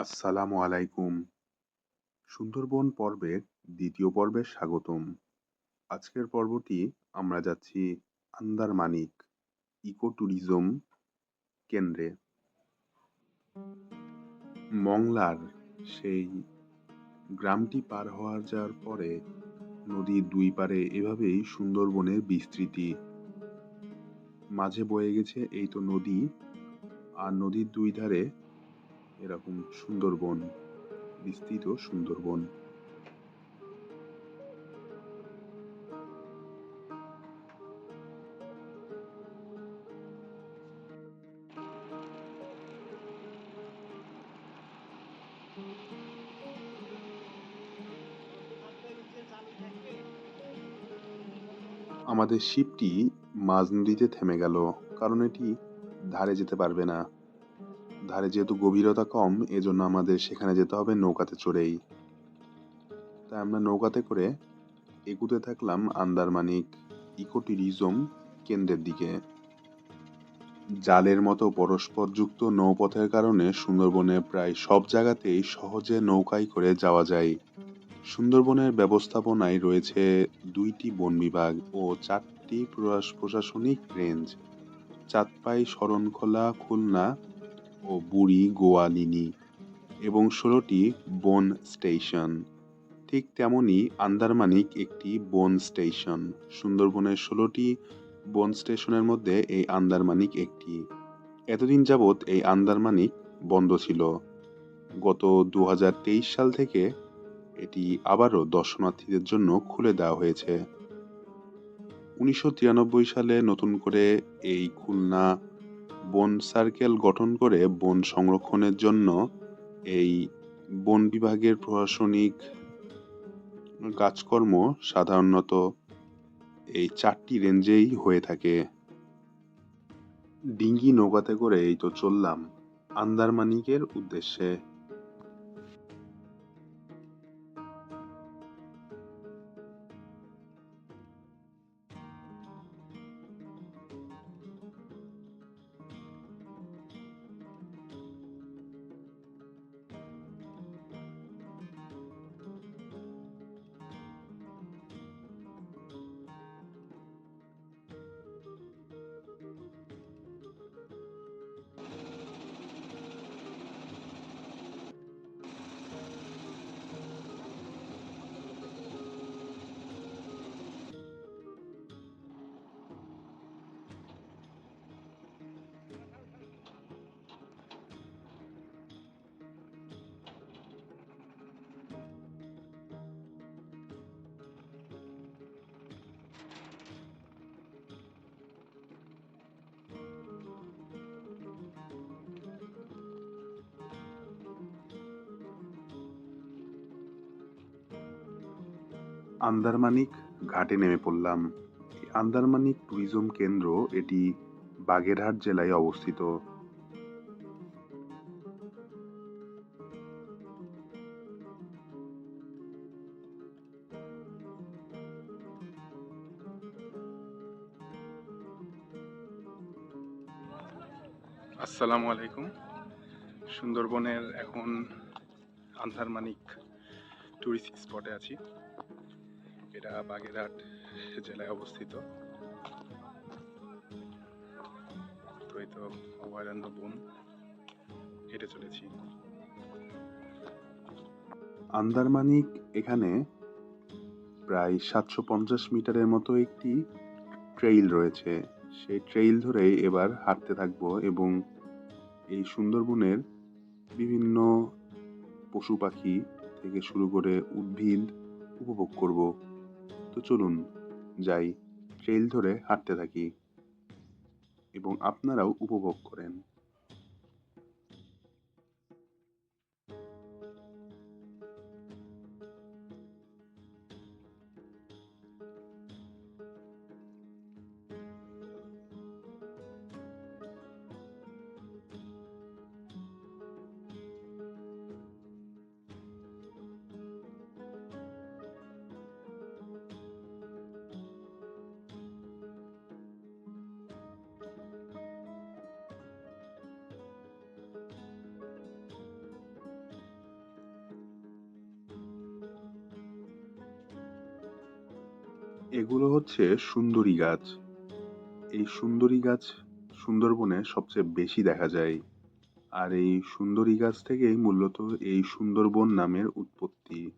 আসসালামু আলাইকুম। সুন্দরবন পর্বের দ্বিতীয় পর্বে স্বাগতম। আজকের পর্বটি আমরা যাচ্ছি আন্দারমানিক ইকো ট্যুরিজম কেন্দ্রে। মংলার সেই গ্রামটি পার হওয়া যাওয়ার পরে নদীর দুই পারে এভাবেই সুন্দরবনের বিস্তৃতি। মাঝে বয়ে গেছে এই তো নদী, আর নদীর দুই ধারে এরকম সুন্দরবন, বিস্তৃত সুন্দরবন। আমাদের শিপটি মাঝ নদীতে থেমে গেল, কারণ এটি ধারে যেতে পারবে না। ধারে যেহেতু গভীরতা কম, এজন্য আমাদের সেখানে যেতে হবে নৌকাতে চড়েই। তাই আমরা নৌকাতে করে এগুতে থাকলাম আন্দারমানিক ইকো ট্যুরিজম কেন্দ্রের দিকে। জালের মতো পরস্পরযুক্ত নৌপথের কারণে সুন্দরবনে প্রায় সব জায়গাতেই সহজে নৌকায় করে যাওয়া যায়। সুন্দরবনের ব্যবস্থাপনায় রয়েছে দুইটি বন বিভাগ ও চারটি প্রশাসনিক রেঞ্জ। চাঁদপাই, শরণখোলা, খুলনা ও বুড়ি গোয়ালিনি এবং ষোলোটি বন স্টেশন। ঠিক তেমনই আন্দারমানিক একটি বন স্টেশন। সুন্দরবনের ষোলোটি বন স্টেশনের মধ্যে এই আন্দারমানিক একটি। এতদিন যাবৎ এই আন্দারমানিক বন্ধ ছিল। গত দু হাজার তেইশ সাল থেকে এটি আবারও দর্শনার্থীদের জন্য খুলে দেওয়া হয়েছে। উনিশশো তিরানব্বই সালে নতুন করে এই খুলনা বন সার্কেল গঠন করে বন সংরক্ষণের জন্য এই বন বিভাগের প্রশাসনিক কাজকর্ম সাধারণত এই চারটি রেঞ্জেই হয়ে থাকে। ডিঙ্গি নৌকাতে করে এই তো চললাম। আন্দারমানিকের উদ্দেশ্যে। আন্দারমানিক ঘাটে নেমে পড়লাম। আন্দারমানিক ট্যুরিজম কেন্দ্র এটি বাগেরহাট জেলায় অবস্থিত। আসসালামু আলাইকুম। সুন্দরবনের এখন আন্দারমানিক টুরিস্ট স্পটে আছি। এটা বাগেরহাট জেলায় অবস্থিত। তো এই তো অভয়ারণ্য বন, হেঁটে চলেছি। আন্দারমানিক এখানে প্রায় সাতশো পঞ্চাশ মিটারের মতো একটি ট্রেইল রয়েছে। সেই ট্রেইল ধরেই এবার হাঁটতে থাকব এবং এই সুন্দরবনের বিভিন্ন পশু পাখি থেকে শুরু করে উদ্ভিদ উপভোগ করব। তো চলুন যাই ট্রেইল ধরে হাঁটতে থাকি এবং আপনারাও উপভোগ করেন। এগুলো হচ্ছে সুন্দরী গাছ। এই সুন্দরী গাছ সুন্দরবনে সবচেয়ে বেশি দেখা যায়। আর এই সুন্দরী গাছ থেকেই মূলত এই সুন্দরবন নামের উৎপত্তি।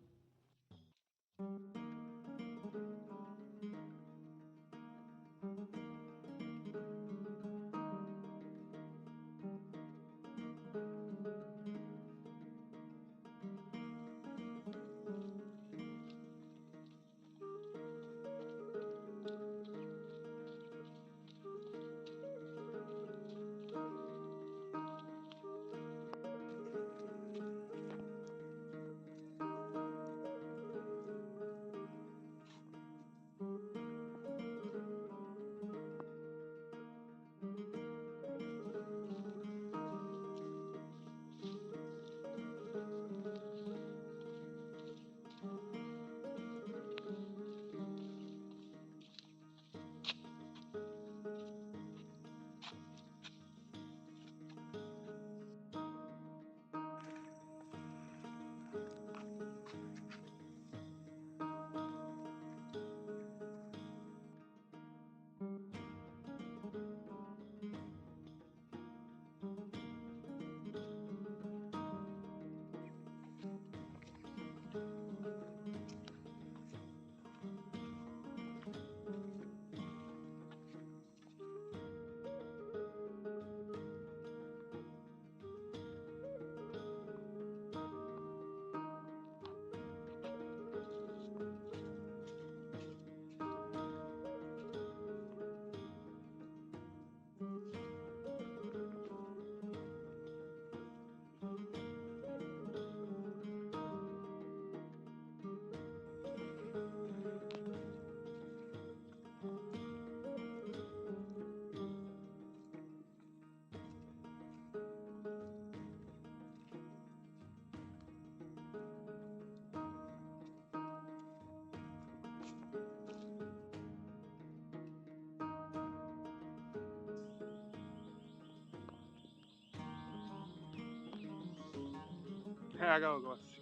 É, a gaiola.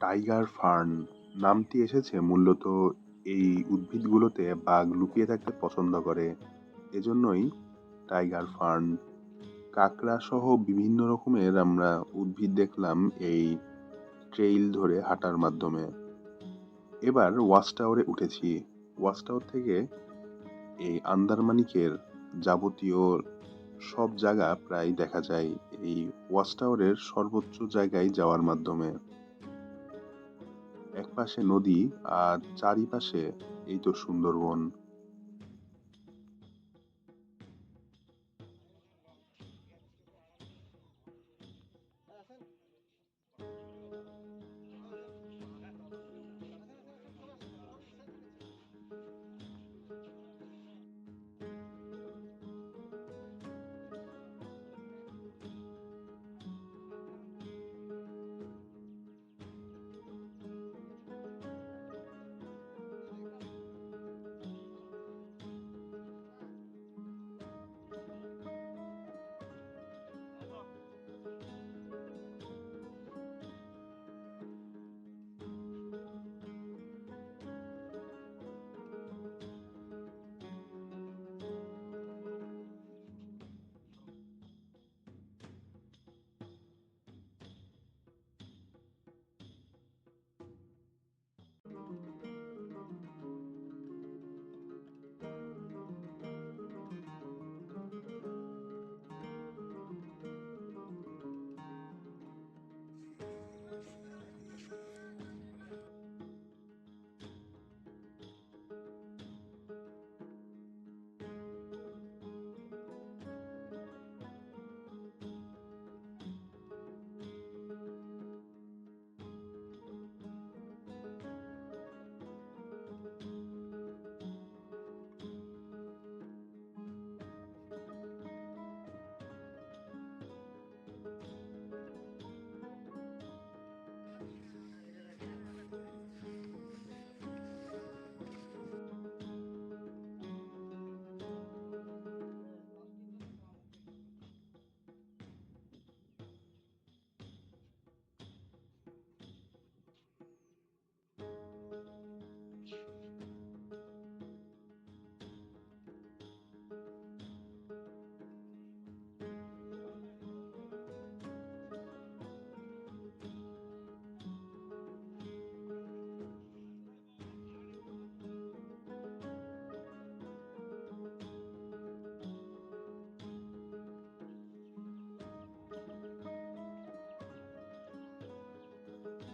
টাইগার ফার্ন নামটি এসেছে মূলত এই উদ্ভিদগুলোতে বাঘ লুকিয়ে থাকতে পছন্দ করে। এজন্যই টাইগার ফার্ন কাঁকড়া সহ বিভিন্ন রকমের আমরা উদ্ভিদ দেখলাম এই ট্রেইল ধরে হাঁটার মাধ্যমে। এবার ওয়াচ টাওয়ারে উঠেছি। ওয়াচ টাওয়ার থেকে এই আন্দারমানিকের যাবতীয় সব জায়গা প্রায় দেখা যায় এই ওয়াচ টাওয়ারের সর্বোচ্চ জায়গায় যাওয়ার মাধ্যমে। একপাশে নদী আর চারিপাশে এই তো সুন্দরবন।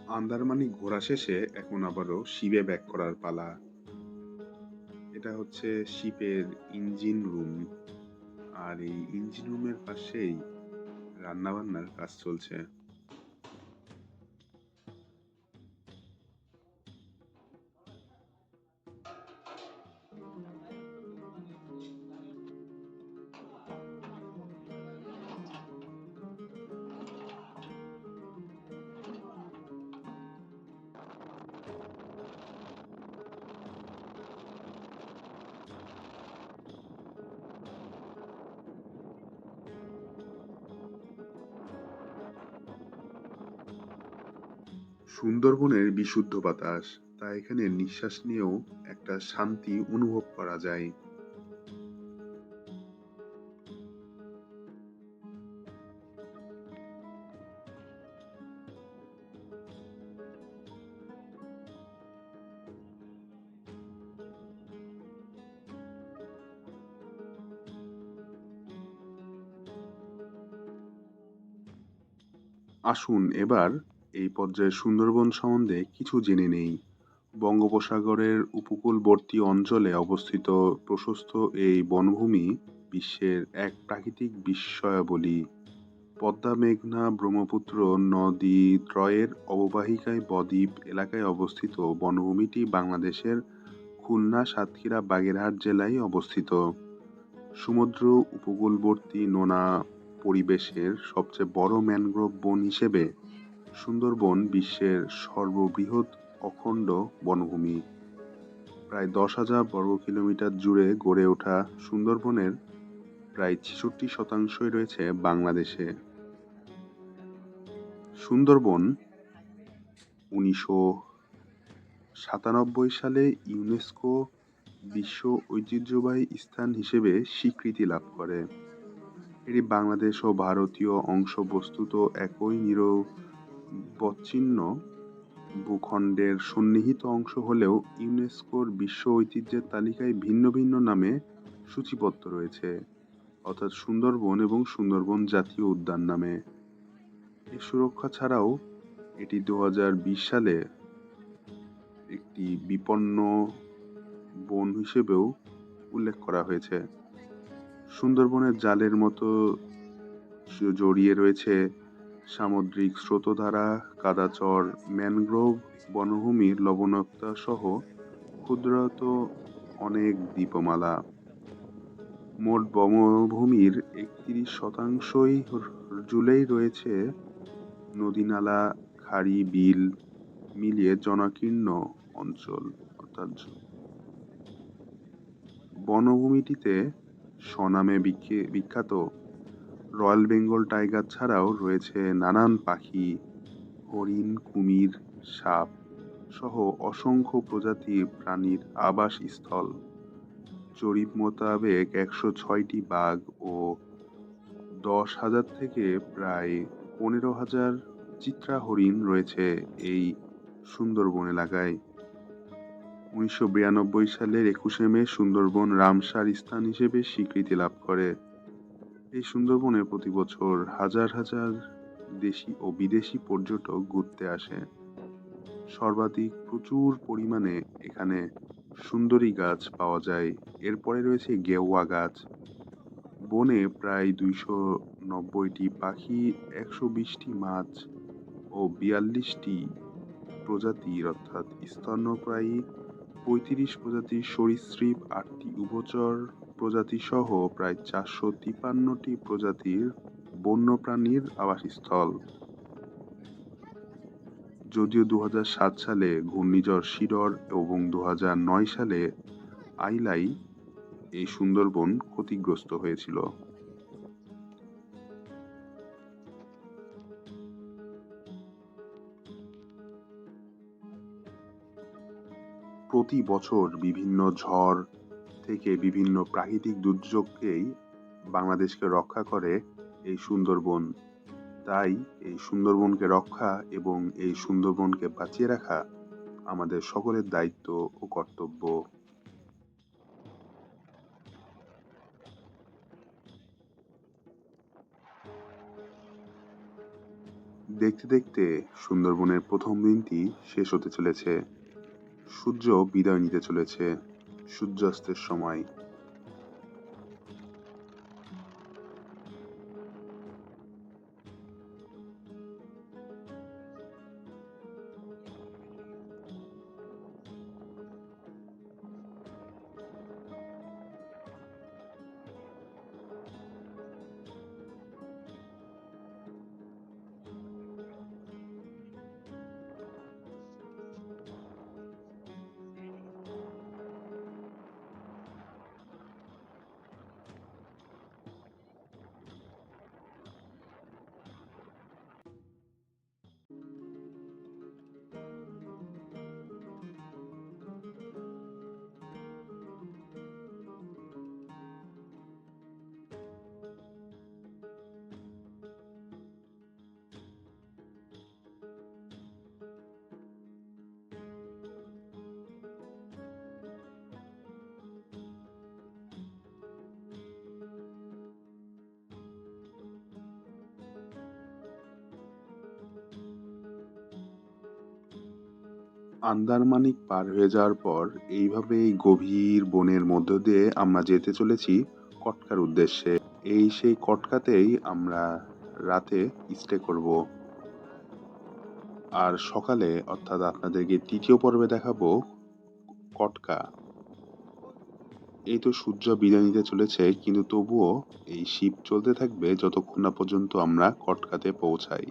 আন্দারমানি ঘোরা শেষে এখন আবারও শিবে ব্যাক করার পালা। এটা হচ্ছে শিপের ইঞ্জিন রুম আর এই ইঞ্জিন রুমের পাশেই রান্নাবান্নার কাজ চলছে। সুন্দরবনের বিশুদ্ধ বাতাস তা এখানে নিঃশ্বাস নিয়েও একটা শান্তি অনুভব করা যায়। আসুন এবার এই পর্যায়ে সুন্দরবন সম্বন্ধে কিছু জেনে নেই। বঙ্গোপসাগরের উপকূলবর্তী অঞ্চলে অবস্থিত প্রশস্ত এই বনভূমি বিশ্বের এক প্রাকৃতিক বিস্ময়াবলী। পদ্মা মেঘনা ব্রহ্মপুত্র নদী ত্রয়ের অববাহিকায় বদ্বীপ এলাকায় অবস্থিত বনভূমিটি বাংলাদেশের খুলনা, সাতক্ষীরা, বাগেরহাট জেলায় অবস্থিত। সমুদ্র উপকূলবর্তী নোনা পরিবেশের সবচেয়ে বড় ম্যানগ্রোভ বন হিসেবে সুন্দরবন বিশ্বের সর্ববৃহৎ অখণ্ড বনভূমি। প্রায় দশ হাজার বর্গ কিলোমিটার জুড়ে গড়ে ওঠা সুন্দরবনের প্রায় ছেষট্টি শতাংশই রয়েছে বাংলাদেশে। সুন্দরবন উনিশশো সাতানব্বই সালে ইউনেস্কো বিশ্ব ঐতিহ্যবাহী স্থান হিসেবে স্বীকৃতি লাভ করে। এটি বাংলাদেশ ও ভারতীয় অংশ বস্তুত একই নিরবচ্ছিন্ন ভূখণ্ডের সন্নিহিত অংশ হলেও ইউনেস্কোর বিশ্ব ঐতিহ্যের তালিকায় ভিন্ন ভিন্ন নামে সূচিবদ্ধ রয়েছে, অর্থাৎ সুন্দরবন এবং সুন্দরবন জাতীয় উদ্যান নামে। এর সুরক্ষা ছাড়াও এটি দু হাজার বিশ সালে একটি বিপন্ন বন হিসেবেও উল্লেখ করা হয়েছে। সুন্দরবনের জালের মতো জড়িয়ে রয়েছে সামুদ্রিক স্রোতধারা, কাদাচর, ম্যানগ্রোভ, বনভূমির লবণাক্ততা সহ ক্ষুদ্রত অনেক দ্বীপমালা। মোট বনভূমির একত্রিশ শতাংশই জুড়েই রয়েছে নদীনালা খাড়ি, বিল মিলিয়ে জনাকীর্ণ অঞ্চল, অর্থাৎ বনভূমিটিতে স্বনামে বিখ্যাত রয়্যাল বেঙ্গল টাইগার ছাড়াও রয়েছে নানান পাখি, হরিণ, কুমির, সাপ সহ অসংখ্য প্রজাতির প্রাণীর আবাসস্থল। জরিপ মোতাবেক একশো ছয়টি বাঘ ও দশ হাজার থেকে প্রায় পনেরো হাজার চিত্রা হরিণ রয়েছে এই সুন্দরবন এলাকায়। উনিশশো বিরানব্বই সালের একুশে মে সুন্দরবন রামসার স্থান হিসেবে স্বীকৃতি লাভ করে। এই সুন্দরবনে প্রতি বছর হাজার হাজার দেশি ও বিদেশি পর্যটক ঘুরতে আসে। সর্বাধিক প্রচুর পরিমাণে এখানে সুন্দরী গাছ পাওয়া যায়। এরপরে রয়েছে গেওয়া গাছ। বনে প্রায় দুইশো নব্বইটি পাখি, একশো বিশটি মাছ ও বিয়াল্লিশটি প্রজাতির অর্থাৎ স্তন্যপ্রায়ী পঁয়ত্রিশ প্রজাতির সরীসৃপ আটটি উভচর প্রজাতি সহ প্রায় চারশো তিপান্নটি প্রজাতির বন্যপ্রাণীর আবাসস্থল। যদিও দুহাজার সাত সালে ঘূর্ণিঝড় শিডর এবং দু সালে আইলাই এই সুন্দরবন ক্ষতিগ্রস্ত হয়েছিল। প্রতি বছর বিভিন্ন ঝড় থেকে বিভিন্ন প্রাকৃতিক দুর্যোগকেই বাংলাদেশকে রক্ষা করে এই সুন্দরবন। তাই এই সুন্দরবনকে রক্ষা এবং এই সুন্দরবনকে বাঁচিয়ে রাখা আমাদের সকলের দায়িত্ব ও কর্তব্য। দেখতে দেখতে সুন্দরবনের প্রথম দিনটি শেষ হতে চলেছে। সূর্য বিদায় নিতে চলেছে। সূর্যাস্তের সময় আন্দারমানিক পার হয়ে যাওয়ার পর এইভাবেই গভীর বনের মধ্য দিয়ে আমরা যেতে চলেছি কটকার উদ্দেশ্যে। এই সেই কটকাতেই আমরা রাতে স্টে করব। আর সকালে, অর্থাৎ আপনাদেরকে তৃতীয় পর্বে দেখাবো কটকা। এই তো সূর্য বিদায় নিতে চলেছে, কিন্তু তবুও এই শিপ চলতে থাকবে যতক্ষণ না পর্যন্ত আমরা কটকাতে পৌঁছাই।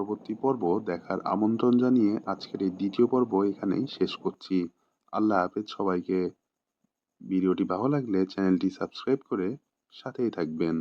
পরবর্তী পর্ব দেখার আমন্ত্রণ জানিয়ে আজকের এই দ্বিতীয় পর্ব এখানেই শেষ করছি। আল্লাহ হাফেজ সবাইকে। ভিডিওটি ভালো লাগলে চ্যানেলটি সাবস্ক্রাইব করে সাথেই থাকবেন।